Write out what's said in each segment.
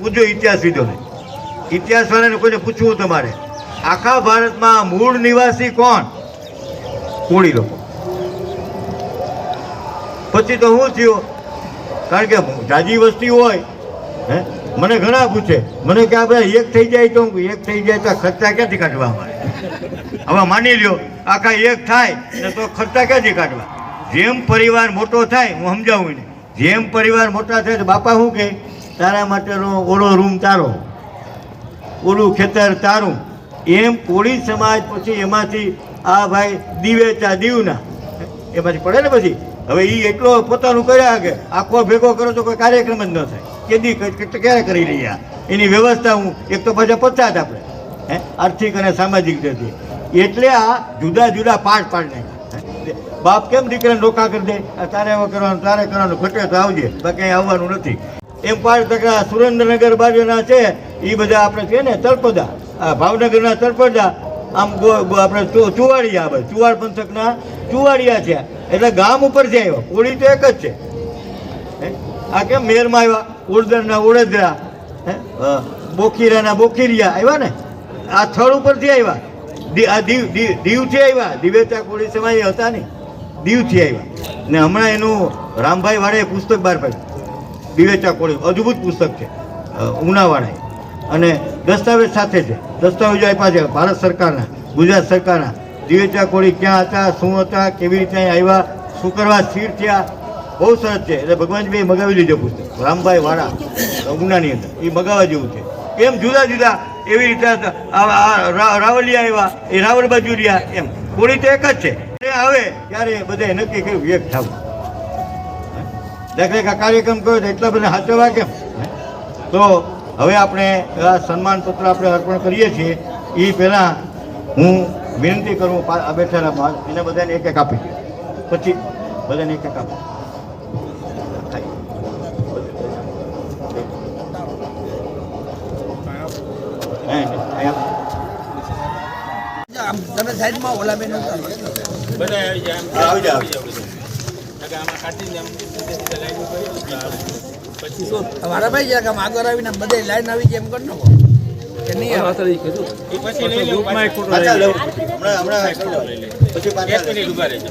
પૂછજો ઇતિહાસવિદોને ઇતિહાસવાળાને ઇતિહાસ વાળાને કોઈને પૂછવું તમારે? આખા ભારતમાં મૂળ નિવાસી કોણ? કોળી લોકો. પછી તો શું થયું? કારણ કે જાજી વસ્તી હોય, હે? મને ઘણા પૂછે. મને કે આપણે એક થઈ જાય તો એક થઈ જાય તો ખર્ચા ક્યાંથી કાઢવા અમારે? હવે માની લ્યો, આખા એક થાય ને તો ખર્ચા ક્યાંથી કાઢવા? જેમ પરિવાર મોટો થાય, હું સમજાવું ને જેમ પરિવાર મોટા થાય તો બાપા શું કહે? તારા માટેનો ઓલો રૂમ તારો, ઓલું ખેતર તારું. એમ કોળી સમાજ પછી એમાંથી આ ભાઈ દિવેચા દીવના. એમાંથી પડે ને પછી? હવે એ એટલો પોતાનું કર્યા કે આખો ભેગો કરો તો કોઈ કાર્યક્રમ જ ન થાય. કેદી ક્યારે કરી રહ્યા? એની વ્યવસ્થા હું એક તો પાછા પચાસ આપણે હે? આર્થિક અને સામાજિક રીતે. એટલે આ જુદા જુદા પાર્ટ પાડ નાખ્યા બાપ કેમ દીકરાને રોકા કરી દે? તારે એવો કરવાનું, તારે કરવાનું. ઘટે તો આવજે. બાકી આવવાનું નથી. એમ પાડ તકડા સુરેન્દ્રનગર બાજુના છે. એ બધા આપણે છે ને, તળપદા. આ ભાવનગરના તળપદા. આમ આપણે ચુવાડિયા આ ચુવાડ પંથકના ચુવાડિયા છે. એટલે ગામ ઉપર છે આવ્યો. કોળી તો એક જ છે. આ કેમ મેરમાં આવ્યા? ઉડદરના ઉડદરા? બોખીરાના બોખીરિયા આવ્યા ને? આ સ્થળ ઉપરથી આવ્યા. આ દીવ દીવ- દીવથી આવ્યા. દિવેચા કોળી સમાજ હતા ને? દીવથી આવ્યા. ને હમણાં એનું રામભાઈ વાળે પુસ્તક બહાર પાડ્યું. દિવેચા કોળી, અદ્ભુત પુસ્તક છે. ઉનાવાળાએ. અને દસ્તાવેજ સાથે છે. દસ્તાવેજો આપ્યા છે ભારત સરકારના, ગુજરાત સરકારના. દિવેચા કોળી ક્યાં હતા, શું હતા, કેવી રીતે આવ્યા, શું કરવા સ્થિર થયા? બહુ સરસ છે. એટલે ભગવાનભાઈ મગાવી લીધો પુસ્તક. રામભાઈ વાળા ઉનાની અંદર. એ મગાવવા જેવું છે. એમ જુદા જુદા એવી રીતે રાવલિયા આવ્યા, એ રાવલ બાજુ રહ્યા એમ. કોળી તો એક જ છે. એ હવે ત્યારે બધાએ નક્કી કર્યું, એક થવું. દાખલા કે આ કાર્યક્રમ કર્યો તો એટલા બધા સાચવવા કેમ તો હવે આપણે આ સન્માન પત્ર આપણે અર્પણ કરીએ છીએ. એ પહેલાં હું વિનંતી કરું બેઠેલા એને બધાને એક એક આપી. પછી બધાને એક એક આપો. તમે સાઈડમાં ઓલા બેન આવી જાવ આવી જાઓ, વારાભાઈ જરાક આમ આગળ આવીને બધે લાઈન આવી જાય એમ કરી નાખો. કે નહીં આવે? પછી લઈ લેવું પાછા. પાછા લઉં. હમણાં હમણાં પછી પાછા એક મિનિટ ઊભા રહેજો.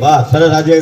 વાહ સરસ આજે